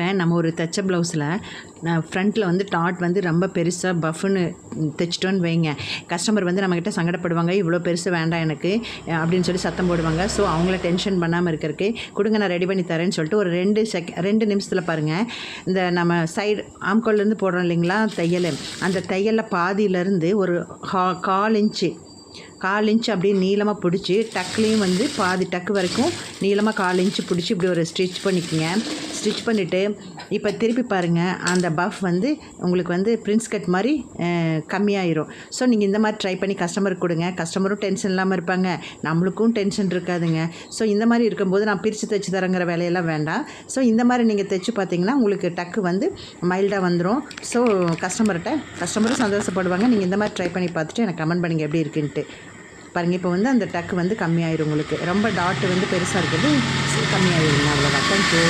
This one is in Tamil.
இப்போ நம்ம ஒரு தைச்ச ப்ளவுஸில் நான் ஃப்ரண்ட்டில் வந்து டாட் வந்து ரொம்ப பெருசாக பஃப்னு தைச்சிட்டோன்னு வைங்க. கஸ்டமர் வந்து நம்மக்கிட்ட சங்கடப்படுவாங்க இவ்வளோ பெருசு வேண்டாம் எனக்கு அப்படின்னு சொல்லி சத்தம் போடுவாங்க. ஸோ அவங்கள டென்ஷன் பண்ணாமல் இருக்கிறதுக்கு கொடுங்க நான் ரெடி பண்ணி தரேன்னு சொல்லிட்டு ஒரு ரெண்டு செக் ரெண்டு நிமிஷத்தில் பாருங்கள் இந்த நம்ம சைடு ஆம்கோல்லேருந்து போடுறோம் இல்லைங்களா தையல். அந்த தையலில் பாதியிலேருந்து ஒரு ஹா கால் இன்ச்சு கால் இன்ச் அப்படியே நீளமாக பிடிச்சி டக்குலேயும் வந்து பாதி டக்கு வரைக்கும் நீளமாக கால் இன்ச்சு பிடிச்சி இப்படி ஒரு ஸ்டிச் பண்ணிக்கோங்க. ஸ்டிச் பண்ணிவிட்டு இப்போ திருப்பி பாருங்கள் அந்த பஃப் வந்து உங்களுக்கு வந்து பிரின்ஸ் கட் மாதிரி கம்மியாயிரும். ஸோ நீங்கள் இந்த மாதிரி ட்ரை பண்ணி கஸ்டமருக்கு கொடுங்க. கஸ்டமரும் டென்ஷன் இல்லாமல் இருப்பாங்க. நம்மளுக்கும் டென்ஷன் இருக்காதுங்க. ஸோ இந்த மாதிரி இருக்கும்போது நான் பிரித்து தைச்சி தரங்கிற வேலையெல்லாம் வேண்டாம். ஸோ இந்த மாதிரி நீங்கள் தைச்சு பார்த்தீங்கன்னா உங்களுக்கு டக்கு வந்து மைல்டாக வந்துடும் ஸோ கஸ்டமர்கிட்ட கஸ்டமரும் சந்தோஷப்படுவாங்க. நீங்கள் இந்த மாதிரி ட்ரை பண்ணி பார்த்துட்டு எனக்கு கமெண்ட் பண்ணுங்கள் எப்படி இருக்குன்ட்டு. பாருங்கள் இப்போ வந்து அந்த டக்கு வந்து கம்மியாயிரும் உங்களுக்கு. ரொம்ப டாட் வந்து பெருசாக இருக்கிறது கம்மியாயிருங்க அவ்வளோதான் தேங்க்யூ